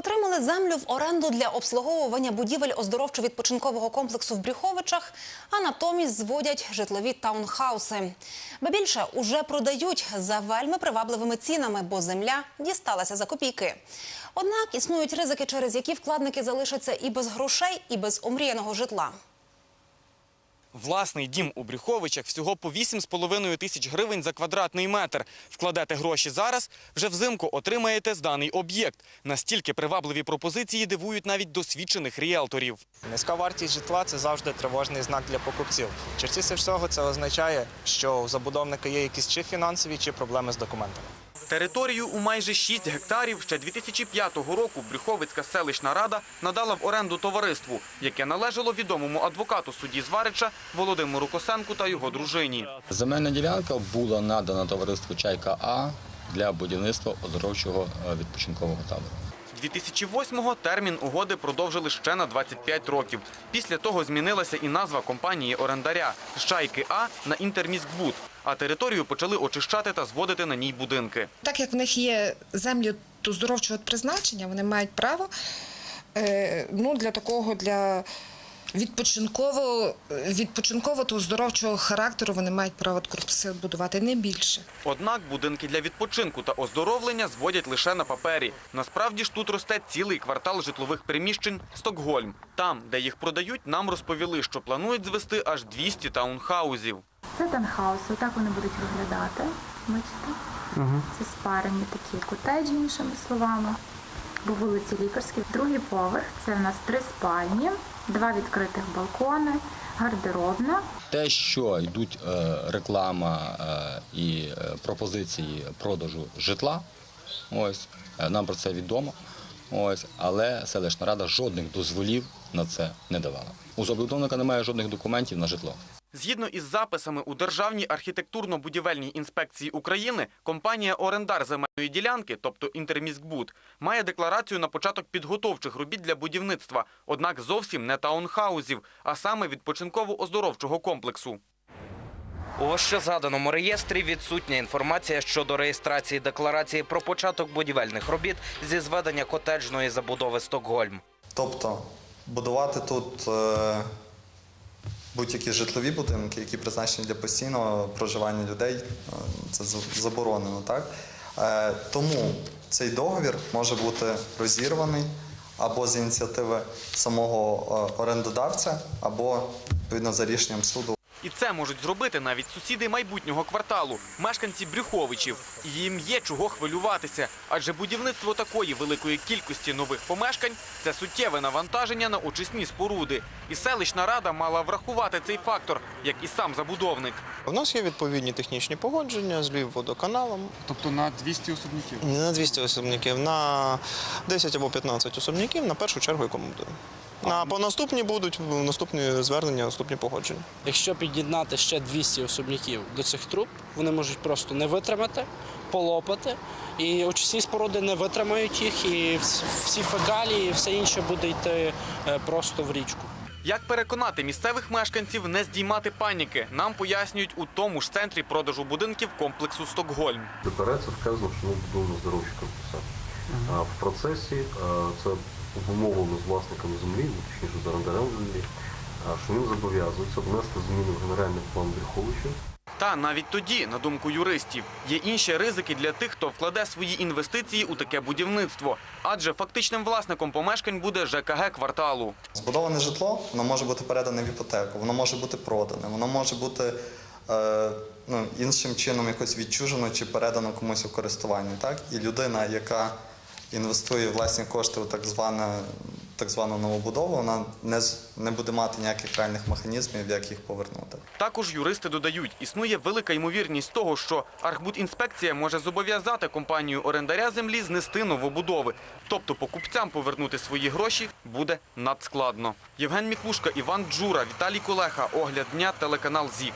Отримали землю в оренду для обслуговування будівель оздоровчо-відпочинкового комплексу в Брюховичах, а натомість зводять житлові таунхауси. Ба більше уже продають за вельми привабливими цінами, бо земля дісталася за копійки. Однак існують ризики, через які вкладники залишаться і без грошей, і без омріяного житла. Власний дім у Брюховичах всього по 8,5 тисяч гривень за квадратний метр. Вкладете гроші зараз, вже взимку отримаєте зданий об'єкт. Настільки привабливі пропозиції дивують навіть досвідчених ріелторів. Низька вартість житла це завжди тривожний знак для покупців. Частіше всього це означає, що у забудовника є якісь чи фінансові, чи проблеми з документами. Територію у майже 6 гектарів ще 2005 року Брюховицька селищна рада надала в оренду товариству, яке належало відомому адвокату судді Зварича Володимиру Косенку та його дружині. Земельна ділянка була надана товариству Чайка А для будівництва оздоровчого е, відпочинкового табору. 2008-го термін угоди продовжили ще на 25 років. Після того змінилася і назва компанії орендаря Шайки А» на «Інтерміскбуд», а територію почали очищати та зводити на ній будинки. Так як в них є землі здоровчого призначення, вони мають право е, ну, для такого для відпочинкового, відпочинкового та оздоровчого характеру вони мають право корпуси будувати не більше. Однак будинки для відпочинку та оздоровлення зводять лише на папері. Насправді ж тут росте цілий квартал житлових приміщень «Стокгольм». Там, де їх продають, нам розповіли, що планують звести аж 200 таунхаузів. Це танхауси, отак вони будуть виглядати. Бачите? Це спарені такі котеджі, іншими словами. По вулиці Лікарській. Другий поверх це в нас три спальні, два відкритих балкони, гардеробна. Те, що йдуть е, реклама е, і е, пропозиції продажу житла, ось нам про це відомо. Ось, але селищна рада жодних дозволів на це не давала. У забудовника немає жодних документів на житло. Згідно із записами у Державній архітектурно-будівельній інспекції України, компанія орендар земельної ділянки, тобто «Інтерміськбуд», має декларацію на початок підготовчих робіт для будівництва, однак зовсім не таунхаузів, а саме відпочинково-оздоровчого комплексу. У вищезаданому реєстрі відсутня інформація щодо реєстрації декларації про початок будівельних робіт зі зведення котеджної забудови Стокгольм. Тобто будувати тут е, будь-які житлові будинки, які призначені для постійного проживання людей, е, це заборонено, так? Е, тому цей договір може бути розірваний або з ініціативи самого е, орендодавця, або відповідно за рішенням суду. І це можуть зробити навіть сусіди майбутнього кварталу, мешканці Брюховичів. І їм є чого хвилюватися, адже будівництво такої великої кількості нових помешкань це суттєве навантаження на очисні споруди. І селищна рада мала врахувати цей фактор, як і сам забудовник. У нас є відповідні технічні погодження з Львівводоканалом. Тобто на 200 особників. Не на 200 особників, на 10 або 15 особників, на першу чергу, якому буде. А по наступні будуть наступні звернення, наступні погодження. Якщо під'єднати ще 200 особняків до цих труб, вони можуть просто не витримати, полопати, і очисні споруди не витримають їх, і всі фекалії, і все інше буде йти е, просто в річку. Як переконати місцевих мешканців не здіймати паніки, нам пояснюють у тому ж центрі продажу будинків комплексу Стокгольм. Декларація вказано, що ми будуємо здоровчі корпуса. А в процесі е, це обумовлено з власниками землі, ну, точніше з орендарем землі, що він зобов'язується внести зміни в генеральний план Брюховича. Та навіть тоді, на думку юристів, є інші ризики для тих, хто вкладе свої інвестиції у таке будівництво. Адже фактичним власником помешкань буде ЖКГ кварталу. Збудоване житло воно може бути передане в іпотеку, воно може бути продане, воно може бути е, ну, іншим чином якось відчужено чи передано комусь у користування. Так? І людина, яка інвестує власні кошти у так зване. Так звану новобудову, вона не, не буде мати ніяких реальних механізмів, як їх повернути. Також юристи додають, існує велика ймовірність того, що Архбудінспекція може зобов'язати компанію орендаря землі знести новобудови. Тобто покупцям повернути свої гроші буде надскладно. Євген Міклушка, Іван Джура, Віталій Кулеха. Огляд дня, телеканал ЗІК.